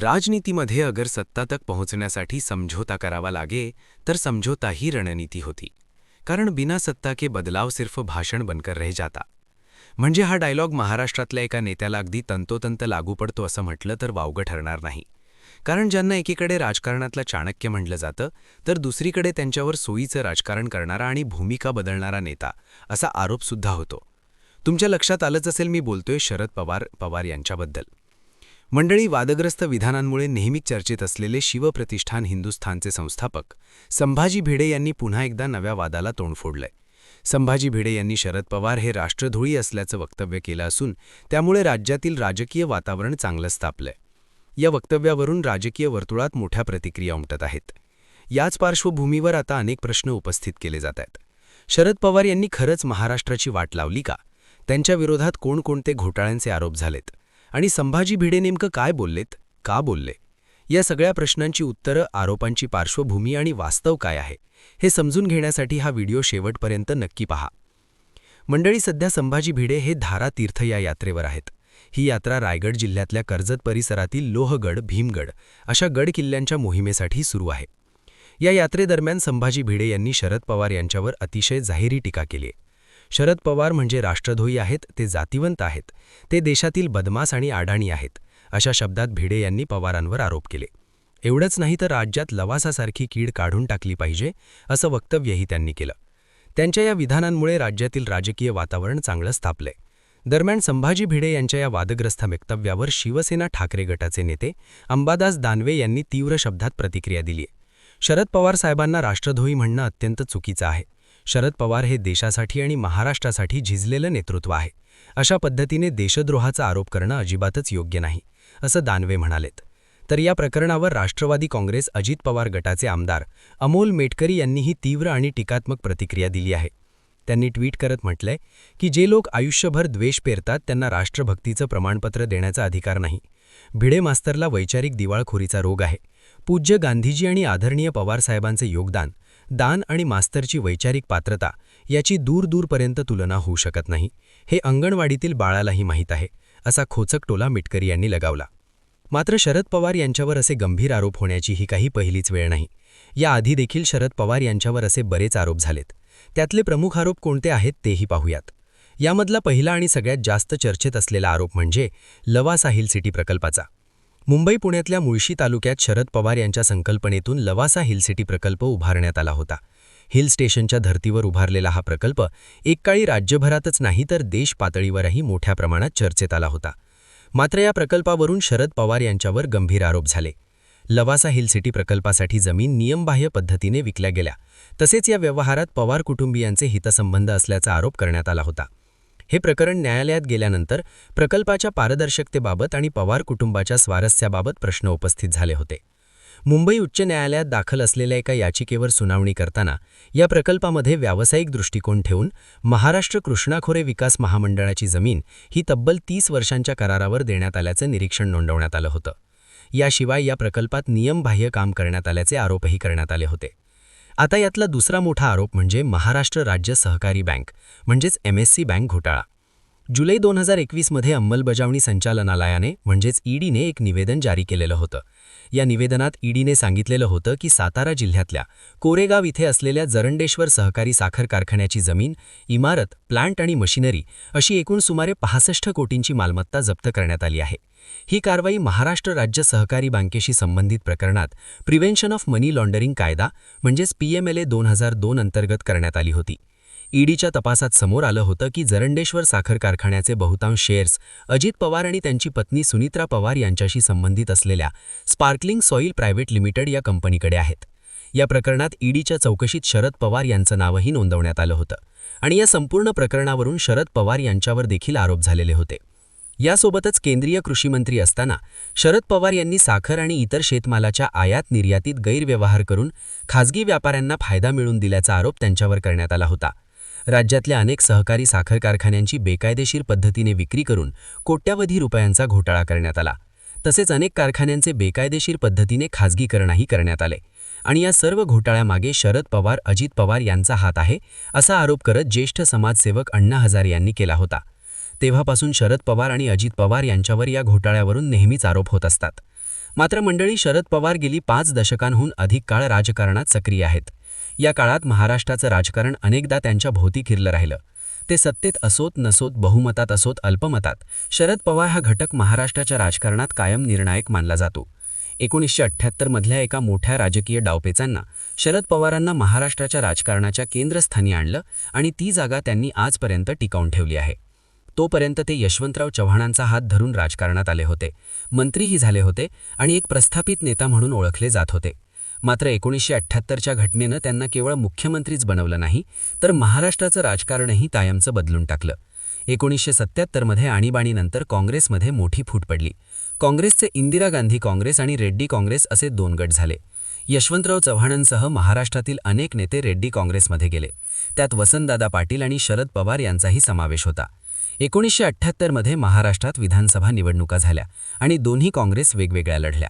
राजनीतीमध्ये अगर सत्ता तक पोहोचण्यासाठी समझोता करावा लागे तर समझोता ही रणनीती होती. कारण बिना सत्ता के बदलाव सिर्फ भाषण बनकर रह जाता. म्हणजे हा डायलॉग महाराष्ट्रातल्या एका नेत्याला अगदी तंतोतंत लागू पडतो असं म्हटलं तर वावगं ठरणार नाही. कारण ज्यांना एकीकडे राजकारणातलं चाणक्य म्हटलं जातं तर दुसरीकडे त्यांच्यावर सोयीचं राजकारण करणारा आणि भूमिका बदलणारा नेता असा आरोपसुद्धा होतो. तुमच्या लक्षात आलंच असेल मी बोलतोय शरद पवार पवार यांच्याबद्दल. मंडळी वादग्रस्त विधानांमुळे नेहमीच चर्चेत असलेले शिवप्रतिष्ठान हिंदुस्थानचे संस्थापक संभाजी भिडे यांनी पुन्हा एकदा नव्या वादाला तोंड फोडलंय. संभाजी भिडे यांनी शरद पवार हे राष्ट्रधुळी असल्याचं वक्तव्य केलं असून त्यामुळे राज्यातील राजकीय वातावरण चांगलं स्थापलंय. या वक्तव्यावरून राजकीय वर्तुळात मोठ्या प्रतिक्रिया उमटत आहेत. याच पार्श्वभूमीवर आता अनेक प्रश्न उपस्थित केले जात आहेत. शरद पवार यांनी खरंच महाराष्ट्राची वाट लावली का? त्यांच्या विरोधात कोणकोणते घोटाळ्यांचे आरोप झालेत? आणि संभाजी भिडे नेमकं काय बोललेत का बोलले? या सगळ्या प्रश्नांची उत्तरं आरोपांची पार्श्वभूमी आणि वास्तव काय आहे हे समजून घेण्यासाठी हा व्हिडिओ शेवटपर्यंत नक्की पहा. मंडळी सध्या संभाजी भिडे हे धारा तीर्थ या यात्रेवर आहेत. ही यात्रा रायगड जिल्ह्यातल्या कर्जत परिसरातील लोहगड भीमगड अशा गड किल्ल्यांच्या मोहिमेसाठी सुरू आहे. या यात्रेदरम्यान संभाजी भिडे यांनी शरद पवार यांच्यावर अतिशय जाहिरी टीका केली आहे. शरद पवार म्हणजे राष्ट्रधोई आहेत ते जातिवंत आहेत ते देशातील बदमास आणि आडाणी आहेत अशा शब्दात भिडे यांनी पवारांवर आरोप केले. एवढंच नाही तर राज्यात लवासासारखी कीड काढून टाकली पाहिजे असं वक्तव्यही त्यांनी केलं. त्यांच्या या विधानांमुळे राज्यातील राजकीय वातावरण चांगलं स्थापलंय. दरम्यान संभाजी भिडे यांच्या या वादग्रस्त वक्तव्यावर शिवसेना ठाकरे गटाचे नेते अंबादास दानवे यांनी तीव्र शब्दात प्रतिक्रिया दिली शरद पवार साहेबांना राष्ट्रधोई म्हणणं अत्यंत चुकीचं आहे. शरद पवार हे देशासाठी आणि महाराष्ट्रासाठी झिजलेलं नेतृत्व आहे. अशा पद्धतीने देशद्रोहाचा आरोप करणं अजिबातच योग्य नाही असं दानवे म्हणालेत. तर या प्रकरणावर राष्ट्रवादी काँग्रेस अजित पवार गटाचे आमदार अमोल मेटकरी यांनीही तीव्र आणि टीकात्मक प्रतिक्रिया दिली आहे. त्यांनी ट्विट करत म्हटलंय की जे लोक आयुष्यभर द्वेष पेरतात त्यांना राष्ट्रभक्तीचं प्रमाणपत्र देण्याचा अधिकार नाही. भिडे मास्तरला वैचारिक दिवाळखोरीचा रोग आहे. पूज्य गांधीजी आणि आदरणीय पवारसाहेबांचे योगदान दान आणि मास्तरची वैचारिक पात्रता याची दूरदूरपर्यंत तुलना होऊ शकत नाही हे अंगणवाडीतील बाळालाही माहीत आहे असा खोचक टोला मिटकरी यांनी लगावला. मात्र शरद पवार यांच्यावर असे गंभीर आरोप होण्याची ही काही पहिलीच वेळ नाही. याआधी देखील शरद पवार यांच्यावर असे बरेच आरोप झालेत. त्यातले प्रमुख आरोप कोणते आहेत तेही पाहूयात. यामधला पहिला आणि सगळ्यात जास्त चर्चेत असलेला आरोप म्हणजे लवा साहिल सिटी प्रकल्पाचा. मुंबई पुण्यातल्या मुळशी तालुक्यात शरद पवार यांच्या संकल्पनेतून लवासा हिल सिटी प्रकल्प उभारण्यात आला होता. हिल स्टेशनच्या धर्तीवर उभारलेला हा प्रकल्प एक काळी राज्यभरातच नाही तर देश पातळीवरही मोठ्या प्रमाणात चर्चेत आला होता. मात्र या प्रकल्पावरून शरद पवार यांच्यावर गंभीर आरोप झाले. लवासा हिल सिटी प्रकल्पासाठी जमीन नियमबाह्य पद्धतीने विकल्या गेल्या. तसेच या व्यवहारात पवार कुटुंबियांचे हितसंबंध असल्याचा आरोप करण्यात आला होता. हे प्रकरण न्यायालयात गेल्यानंतर प्रकल्पाच्या पारदर्शकतेबाबत आणि पवार कुटुंबाच्या स्वारस्याबाबत प्रश्न उपस्थित झाले होते. मुंबई उच्च न्यायालयात दाखल असलेल्या एका याचिकेवर सुनावणी करताना या प्रकल्पामध्ये व्यावसायिक दृष्टिकोन ठेवून महाराष्ट्र कृष्णाखोरे विकास महामंडळाची जमीन ही तब्बल तीस वर्षांच्या करारावर देण्यात आल्याचं निरीक्षण नोंदवण्यात आलं होतं. याशिवाय या प्रकल्पात नियमबाह्य काम करण्यात आल्याचे आरोपही करण्यात आले होते. आता यातला दुसरा मोठा आरोप म्हणजे महाराष्ट्र राज्य सहकारी बँक म्हणजेच एम एस सी बँक घोटाळा. जुलै दोन हजार एकवीसमध्ये अंमलबजावणी संचालनालयाने म्हणजेच ईडीने एक निवेदन जारी केलेलं होतं. या निवेदनात ईडीने सांगितलेलं होतं की सातारा जिल्ह्यातल्या कोरेगाव इथे असलेल्या जरंडेश्वर सहकारी साखर कारखान्याची जमीन इमारत प्लांट आणि मशिनरी अशी एकूण सुमारे पासष्ट कोटींची मालमत्ता जप्त करण्यात आली आहे. ही कारवाई महाराष्ट्र राज्य सहकारी बँकेशी संबंधित प्रकरणात प्रिव्हेन्शन ऑफ मनी लॉन्डरिंग कायदा म्हणजेच पीएमएलए दोन हजार दोन अंतर्गत करण्यात आली होती. ईडीच्या तपासात समोर आलं होतं की जरंडेश्वर साखर कारखान्याचे बहुतांश शेअर्स अजित पवार आणि त्यांची पत्नी सुनित्रा पवार यांच्याशी संबंधित असलेल्या स्पार्कलिंग सॉईल प्रायव्हेट लिमिटेड या कंपनीकडे आहेत. या प्रकरणात ईडीच्या चौकशीत शरद पवार यांचं नावही नोंदवण्यात आलं होतं आणि या संपूर्ण प्रकरणावरून शरद पवार यांच्यावर देखील आरोप झालेले होते. यासोबतच केंद्रीय कृषीमंत्री असताना शरद पवार यांनी साखर आणि इतर शेतमालाच्या आयात निर्यातीत गैरव्यवहार करून खाजगी व्यापाऱ्यांना फायदा मिळवून दिल्याचा आरोप त्यांच्यावर करण्यात आला होता. राज्यातल्या अनेक सहकारी साखर कारखान्यांची बेकायदेशीर पद्धतीने विक्री करून कोट्यावधी रुपयांचा घोटाळा करण्यात आला. तसेच अनेक कारखान्यांचे बेकायदेशीर पद्धतीने खाजगीकरणही करण्यात आले आणि या सर्व घोटाळ्यामागे शरद पवार अजित पवार यांचा हात आहे असा आरोप करत ज्येष्ठ समाजसेवक अण्णा हजारे यांनी केला होता. तेव्हापासून शरद पवार आणि अजित पवार यांच्यावर या घोटाळ्यावरून नेहमीच आरोप होत असतात. मात्र मंडळी शरद पवार गेली पाच दशकांहून अधिक काळ राजकारणात सक्रिय आहेत. या काळात महाराष्ट्राचं राजकारण अनेकदा त्यांच्या भोवती फिरलं राहिलं. ते सत्तेत असोत नसोत बहुमतात असोत अल्पमतात शरद पवार हा घटक महाराष्ट्राच्या राजकारणात कायम निर्णायक मानला जातो. एकोणीसशे अठ्ठ्याहत्तरमधल्या एका मोठ्या राजकीय डावपेचांना शरद पवारांना महाराष्ट्राच्या राजकारणाच्या केंद्रस्थानी आणलं आणि ती जागा त्यांनी आजपर्यंत टिकावून ठेवली आहे. तोपर्यंत ते यशवंतराव चव्हाणांचा हात धरून राजकारणात आले होते. मंत्रीही झाले होते आणि एक प्रस्थापित नेता म्हणून ओळखले जात होते. मात्र एकोणीसशे अठ्ठ्याहत्तरच्या घटनेनं त्यांना केवळ मुख्यमंत्रीच बनवलं नाही तर महाराष्ट्राचं राजकारणही कायमचं बदलून टाकलं. एकोणीसशे सत्त्याहत्तरमध्ये आणीबाणीनंतर काँग्रेसमध्ये मोठी फूट पडली. काँग्रेसचे इंदिरा गांधी काँग्रेस आणि रेड्डी काँग्रेस असे दोन गट झाले. यशवंतराव चव्हाणांसह महाराष्ट्रातील अनेक नेते रेड्डी काँग्रेसमध्ये गेले. त्यात वसंतदादा पाटील आणि शरद पवार यांचाही समावेश होता. एकोणीसशे अठ्ठ्याहत्तरमध्ये महाराष्ट्रात विधानसभा निवडणुका झाल्या आणि दोन्ही काँग्रेस वेगवेगळ्या लढल्या.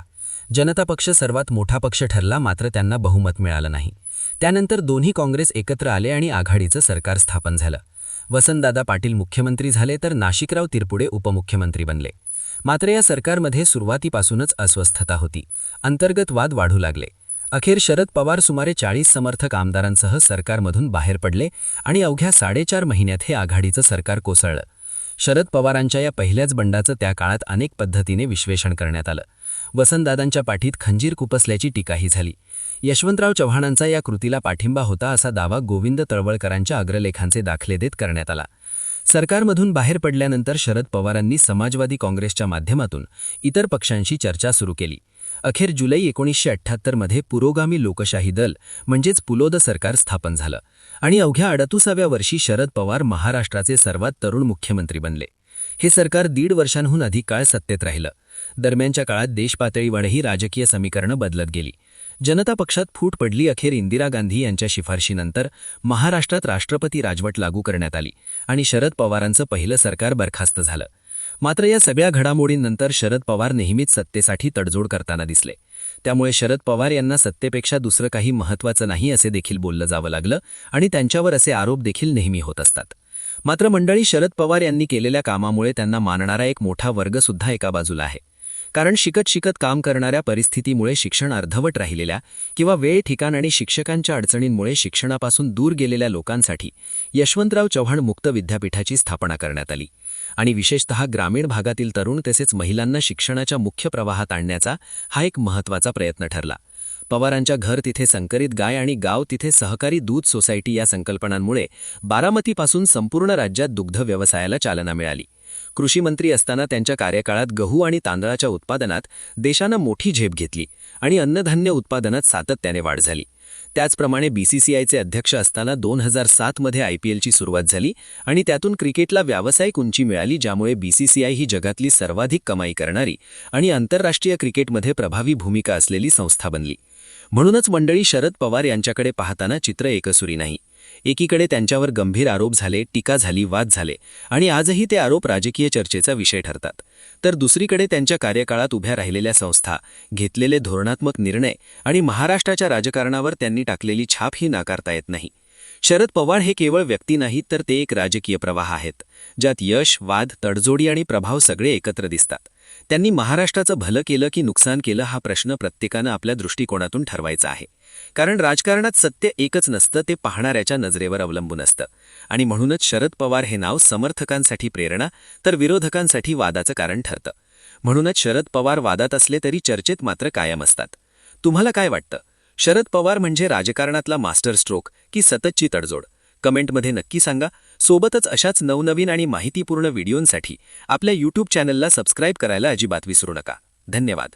जनता पक्ष सर्वात मोठा पक्ष ठरला मात्र त्यांना बहुमत मिळालं नाही. त्यानंतर दोन्ही काँग्रेस एकत्र आले आणि आघाडीचं सरकार स्थापन झालं. वसंतदादा पाटील मुख्यमंत्री झाले तर नाशिकराव तिरपुडे उपमुख्यमंत्री बनले. मात्र या सरकारमध्ये सुरुवातीपासूनच अस्वस्थता होती. अंतर्गत वाद वाढू लागले. अखेर शरद पवार सुमारे चाळीस समर्थक आमदारांसह सरकारमधून बाहेर पडले आणि अवघ्या साडेचार महिन्यात हे आघाडीचं सरकार कोसळलं. शरद पवारांच्या या पहिल्याच बंडाचं त्या काळात अनेक पद्धतीने विश्लेषण करण्यात आलं. वसंतदादांच्या पाठीत खंजीर कुपसल्याची टीकाही झाली. यशवंतराव चव्हाणांचा या कृतीला पाठिंबा होता असा दावा गोविंद तळवळकरांच्या अग्रलेखांचे दाखले देत करण्यात आला. सरकारमधून बाहेर पडल्यानंतर शरद पवारांनी समाजवादी काँग्रेसच्या माध्यमातून इतर पक्षांशी चर्चा सुरू केली. अखेर जुलै एकोणीसशे अठ्ठ्याहत्तरमध्ये पुरोगामी लोकशाही दल म्हणजेच पुलोद सरकार स्थापन झालं. आणि अवघ्या अडतीसाव्या वर्षी शरद पवार महाराष्ट्राचे सर्वात तरुण मुख्यमंत्री बनले. हे सरकार दीड वर्षांहून अधिक काळ सत्तेत राहिलं. दरम्यानच्या काळात देशपातळीवरही राजकीय समीकरणं बदलत गेली. जनता पक्षात फूट पडली अखेर इंदिरा गांधी यांच्या शिफारशीनंतर महाराष्ट्रात राष्ट्रपती राजवट लागू करण्यात आली आणि शरद पवारांचं पहिलं सरकार बरखास्त झालं. मात्र या सगळ्या घडामोडींनंतर शरद पवार नेहमीच सत्तेसाठी तडजोड करताना दिसले. त्यामुळे शरद पवार यांना सत्तेपेक्षा दुसरं काही महत्त्वाचं नाही असे देखील बोललं जावं लागलं आणि त्यांच्यावर असे आरोप देखील नेहमी होत असतात. मात्र मंडळी शरद पवार यांनी केलेल्या कामामुळे त्यांना मानणारा एक मोठा वर्गसुद्धा एका बाजूला आहे. कारण शिकत शिकत काम करणाऱ्या परिस्थितीमुळे शिक्षण अर्धवट राहिलेल्या किंवा वेळ ठिकाण आणि शिक्षकांच्या अडचणींमुळे शिक्षणापासून दूर गेलेल्या लोकांसाठी यशवंतराव चव्हाण मुक्त विद्यापीठाची स्थापना करण्यात आली. आणि विशेषतः ग्रामीण भागातील तरुण तसेच महिलांना शिक्षणाच्या मुख्य प्रवाहात आणण्याचा हा एक महत्त्वाचा प्रयत्न ठरला. पवारांच्या घर तिथे संकरित गाय आणि गाव तिथे सहकारी दूध सोसायटी या संकल्पनांमुळे बारामतीपासून संपूर्ण राज्यात दुग्ध व्यवसायाला चालना मिळाली. कृषी मंत्री असताना त्यांच्या कार्यकाळात गहू आणि तांदळाच्या उत्पादनात देशानं मोठी झेप घेतली आणि अन्नधान्य उत्पादनात सातत्याने वाढ झाली. त्याचप्रमाणे बीसीसीआयचे अध्यक्ष असताना दोन हजार सातमध्ये आय पी एलची सुरुवात झाली आणि त्यातून क्रिकेटला व्यावसायिक उंची मिळाली ज्यामुळे बीसीसीआय ही जगातली सर्वाधिक कमाई करणारी आणि आंतरराष्ट्रीय क्रिकेटमध्ये प्रभावी भूमिका असलेली संस्था बनली. म्हणूनच मंडळी शरद पवार यांच्याकडे पाहताना चित्र एकसुरी नाही. एकीकडे त्यांच्यावर गंभीर आरोप झाले टीका झाली वाद झाले आणि आजही ते आरोप राजकीय चर्चेचा विषय ठरतात. तर दुसरीकडे त्यांच्या कार्यकाळात उभ्या राहिलेल्या संस्था घेतलेले धोरणात्मक निर्णय आणि महाराष्ट्राच्या राजकारणावर त्यांनी टाकलेली छाप ही नाकारता येत नाही. शरद पवार हे केवळ व्यक्ती नाहीत तर ते एक राजकीय प्रवाह आहेत ज्यात यश वाद तडजोडी आणि प्रभाव सगळे एकत्र दिसतात. त्यांनी महाराष्ट्राचं भलं केलं की नुकसान केलं हा प्रश्न प्रत्येकानं आपल्या दृष्टिकोनातून ठरवायचा आहे. कारण राजकारणात सत्य एकच नसतं ते पाहणाऱ्याच्या नजरेवर अवलंबून असतं. आणि म्हणूनच शरद पवार हे नाव समर्थकांसाठी प्रेरणा तर विरोधकांसाठी वादाचं कारण ठरतं. म्हणूनच शरद पवार वादात असले तरी चर्चेत मात्र कायम असतात. तुम्हाला काय वाटतं? शरद पवार म्हणजे राजकारणातला मास्टर स्ट्रोक की सततची तडजोड? कमेंटमध्ये नक्की सांगा. सोबतच अशाच नवनवीन आणि माहितीपूर्ण व्हिडिओंसाठी आपल्या यूट्यूब चॅनलला सबस्क्राईब करायला अजिबात विसरू नका. धन्यवाद.